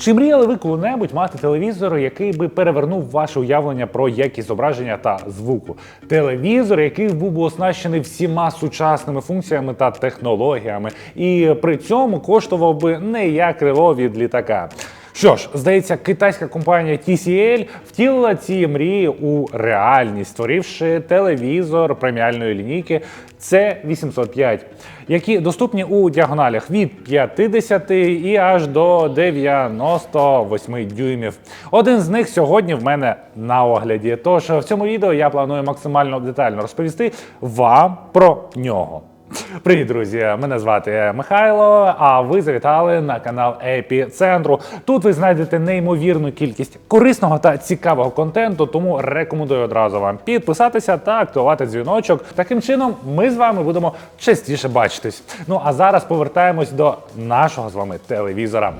Чи мріяли ви коли-небудь мати телевізор, який би перевернув ваше уявлення про якість зображення та звуку? Телевізор, який був би оснащений всіма сучасними функціями та технологіями, і при цьому коштував би не як крило від літака. Що ж, здається, китайська компанія TCL втілила ці мрії у реальність, створивши телевізор преміальної лінійки C805, які доступні у діагоналях від 50 і аж до 98 дюймів. Один з них сьогодні в мене на огляді. Тож в цьому відео я планую максимально детально розповісти вам про нього. Привіт, друзі! Мене звати Михайло. А ви завітали на канал Епіцентру. Тут ви знайдете неймовірну кількість корисного та цікавого контенту, тому рекомендую одразу вам підписатися та активувати дзвіночок. Таким чином, ми з вами будемо частіше бачитись. Ну а зараз повертаємось до нашого з вами телевізора.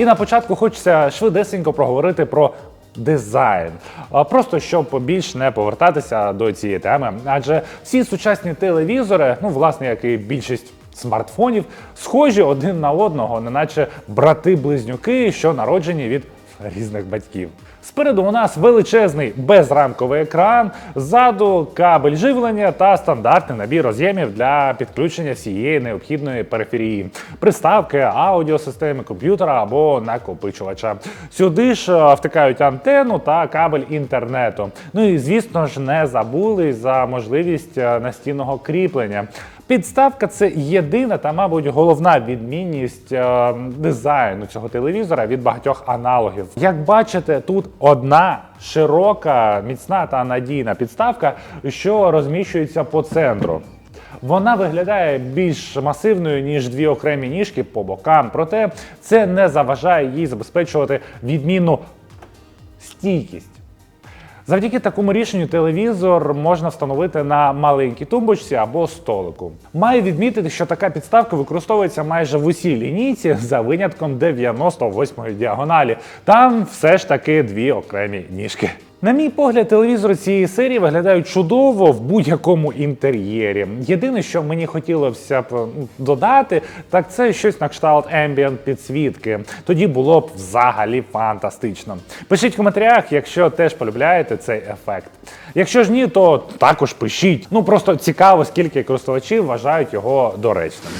І на початку хочеться швидесенько проговорити про дизайн. Просто щоб більш не повертатися до цієї теми. Адже всі сучасні телевізори, ну власне, як і більшість. Смартфонів схожі один на одного, неначе брати-близнюки, що народжені від різних батьків. Спереду у нас величезний безрамковий екран, ззаду кабель живлення та стандартний набір роз'ємів для підключення всієї необхідної периферії, приставки, аудіосистеми комп'ютера або накопичувача. Сюди ж е, втикають антенну та кабель інтернету. Ну і звісно ж не забули за можливість е, настінного кріплення. Підставка це єдина та, мабуть, головна відмінність е, дизайну цього телевізора від багатьох аналогів. Як бачите, тут одна широка, міцна та надійна підставка, що розміщується по центру. Вона виглядає більш масивною ніж дві окремі ніжки по бокам, проте це не заважає їй забезпечувати відмінну стійкість. Завдяки такому рішенню телевізор можна встановити на маленькій тумбочці або столику. Маю відмітити, що така підставка використовується майже в усій лінійці за винятком 98-ї діагоналі. Там все ж таки дві окремі ніжки. На мій погляд, телевізори цієї серії виглядають чудово в будь-якому інтер'єрі. Єдине, що мені хотілося б додати, так це щось на кшталт ambient підсвітки. Тоді було б взагалі фантастично. Пишіть в коментарях, якщо теж полюбляєте цей ефект. Якщо ж ні, то також пишіть. Ну просто цікаво, скільки користувачів вважають його доречним.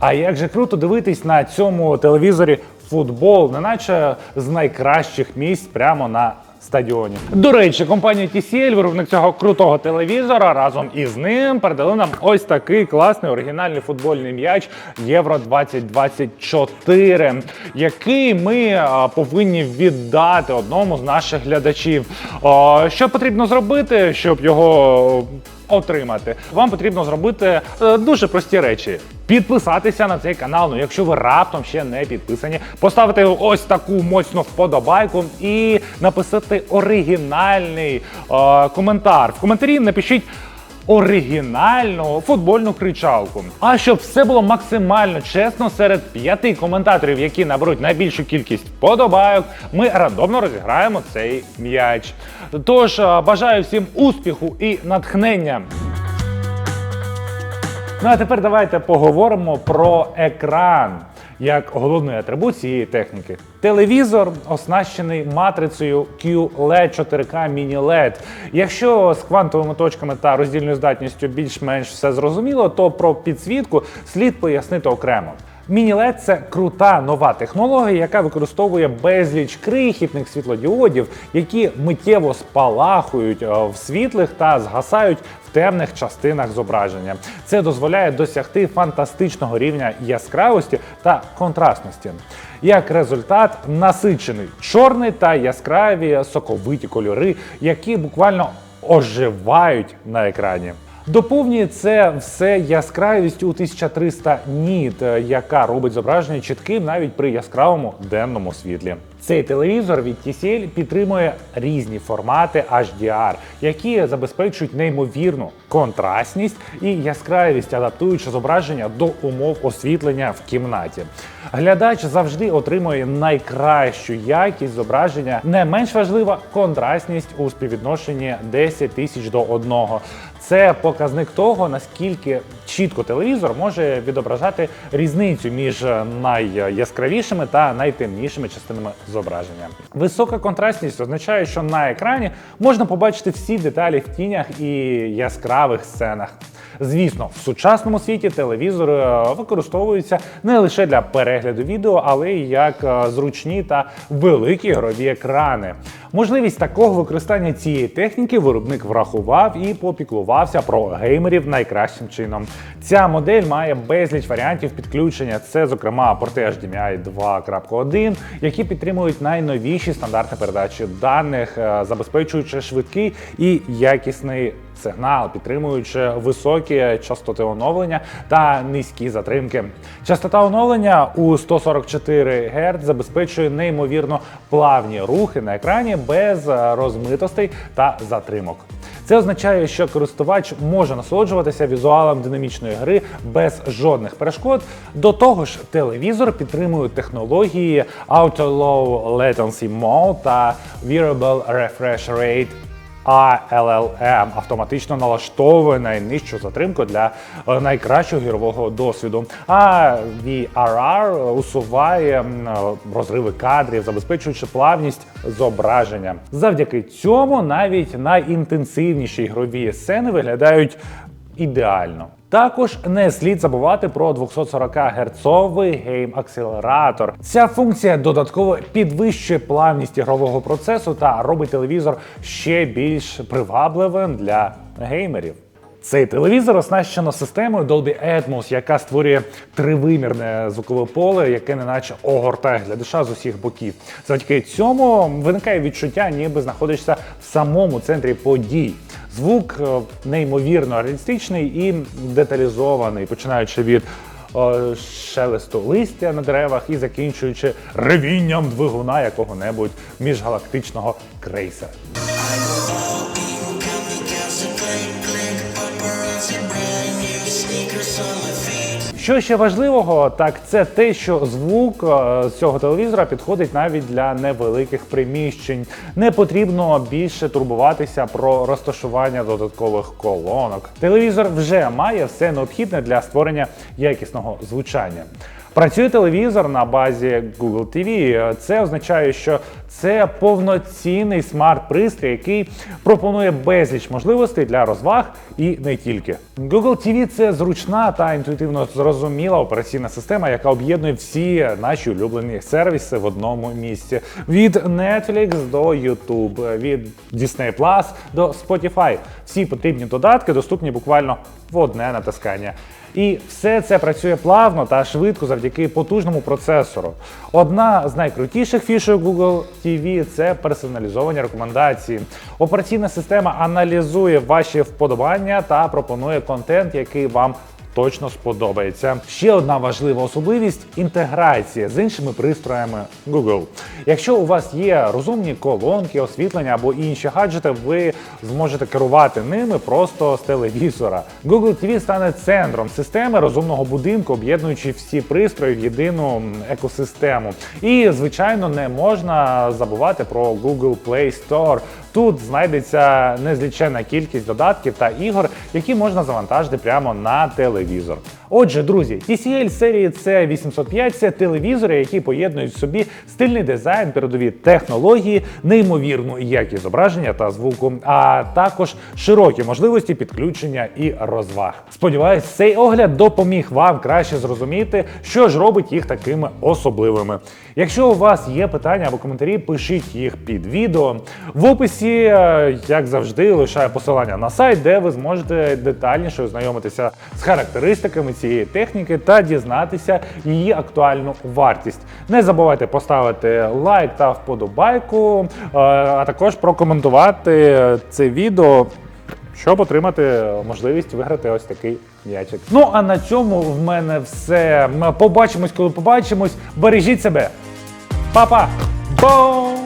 А як же круто дивитись на цьому телевізорі футбол, неначе з найкращих місць прямо на стадіоні. До речі, компанія TCL, виробник цього крутого телевізора, разом із ним передали нам ось такий класний оригінальний футбольний м'яч Євро 2024, який ми повинні віддати одному з наших глядачів. Що потрібно зробити, щоб його отримати. Вам потрібно зробити е, дуже прості речі. Підписатися на цей канал, ну якщо ви раптом ще не підписані, поставити ось таку моцну вподобайку і написати оригінальний е, коментар. В коментарі напишіть оригінальну футбольну кричалку. А щоб все було максимально чесно, серед п'яти коментаторів, які наберуть найбільшу кількість вподобайок, ми рандомно розіграємо цей м'яч. Тож е, бажаю всім успіху і натхнення. Ну а тепер давайте поговоримо про екран як головної атрибут цієї техніки. Телевізор оснащений матрицею QLED 4K Mini LED. Якщо з квантовими точками та роздільною здатністю більш-менш все зрозуміло, то про підсвітку слід пояснити окремо. Міні-LED – це крута нова технологія, яка використовує безліч крихітних світлодіодів, які миттєво спалахують е, в світлих та згасають в темних частинах зображення. Це дозволяє досягти фантастичного рівня яскравості та контрастності. Як результат, насичений чорний та яскраві соковиті кольори, які буквально оживають на екрані. Доповнює це все яскравістю у 1300 ніт, яка робить зображення чітким навіть при яскравому денному світлі. Цей телевізор від TCL підтримує різні формати HDR, які забезпечують неймовірну контрастність і яскравість, адаптуючи зображення до умов освітлення в кімнаті. Глядач завжди отримує найкращу якість зображення. Не менш важлива контрастність у співвідношенні 10 тисяч до 1. Це показник того, наскільки чітко телевізор може відображати різницю між найяскравішими та найтемнішими частинами зображення. Висока контрастність означає, що на екрані можна побачити всі деталі в тінях і яскравих сценах. Звісно, в сучасному світі телевізори е, використовуються не лише для перегляду відео, але й як е, зручні та великі ігрові екрани. Можливість такого використання цієї техніки виробник врахував і попіклувався про геймерів найкращим чином. Ця модель має безліч варіантів підключення. Це, зокрема, порти HDMI 2.1, які підтримують найновіші стандарти передачі даних, е, забезпечуючи швидкий і якісний сигнал, підтримуючи високі частоти оновлення та низькі затримки. Частота оновлення у 144 Гц забезпечує неймовірно плавні рухи на екрані без е, розмитостей та затримок. Це означає, що користувач може насолоджуватися візуалом динамічної гри без жодних перешкод. До того ж, телевізор підтримує технології Auto Low Latency Mode та Variable Refresh Rate ALLM автоматично налаштовує найнижчу затримку для найкращого ігрового досвіду. А VRR усуває розриви кадрів, забезпечуючи плавність зображення. Завдяки цьому навіть найінтенсивніші ігрові сцени виглядають ідеально. Також не слід забувати про 240 герцовий гейм-акселератор. Ця функція додатково підвищує плавність ігрового процесу та робить телевізор ще більш привабливим для геймерів. Цей телевізор оснащено системою Dolby Atmos, яка створює тривимірне звукове поле, яке неначе огортає глядача з усіх боків. Завдяки цьому виникає відчуття, ніби знаходишся в самому центрі подій. Звук е, неймовірно реалістичний і деталізований, починаючи від е, шелесту листя на деревах і закінчуючи ревінням двигуна якого-небудь міжгалактичного крейсера. Що ще важливого, так це те, що звук е, з цього телевізора підходить навіть для невеликих приміщень. Не потрібно більше турбуватися про розташування додаткових колонок. Телевізор вже має все необхідне для створення якісного звучання. Працює телевізор на базі Google TV. Це означає, що це повноцінний смарт-пристрій, який пропонує безліч можливостей для розваг і не тільки. Google TV – це зручна та інтуїтивно зрозуміла операційна система, яка об'єднує всі наші улюблені сервіси в одному місці: від Netflix до YouTube, від Disney Plus до Spotify. Всі потрібні додатки доступні буквально в одне натискання. І все це працює плавно та швидко завдяки потужному процесору. Одна з найкрутіших фішок Google TV – це персоналізовані рекомендації. Операційна система аналізує ваші вподобання та пропонує контент, який вам точно сподобається. Ще одна важлива особливість інтеграція з іншими пристроями Google. Якщо у вас є розумні колонки, освітлення або інші гаджети, ви зможете керувати ними просто з телевізора. Google TV стане центром системи розумного будинку, об'єднуючи всі пристрої в єдину екосистему. І, звичайно, не можна забувати про Google Play Store. Тут знайдеться незлічена кількість додатків та ігор, які можна завантажити прямо на телевізор. Отже, друзі, TCL серії C805 – це телевізори, які поєднують в собі стильний дизайн, передові технології, неймовірну якість зображення та звуку, а також широкі можливості підключення і розваг. Сподіваюсь, цей огляд допоміг вам краще зрозуміти, що ж робить їх такими особливими. Якщо у вас є питання або коментарі, пишіть їх під відео. В описі, е, як завжди, лишаю посилання на сайт, де ви зможете детальніше ознайомитися з характеристиками цієї техніки та дізнатися її актуальну вартість. Не забувайте поставити лайк та вподобайку, е, а також прокоментувати це відео. Щоб отримати можливість виграти ось такий м'ячик. Ну а на цьому в мене все. Ми побачимось, коли побачимось. Бережіть себе. Па-па! Пом!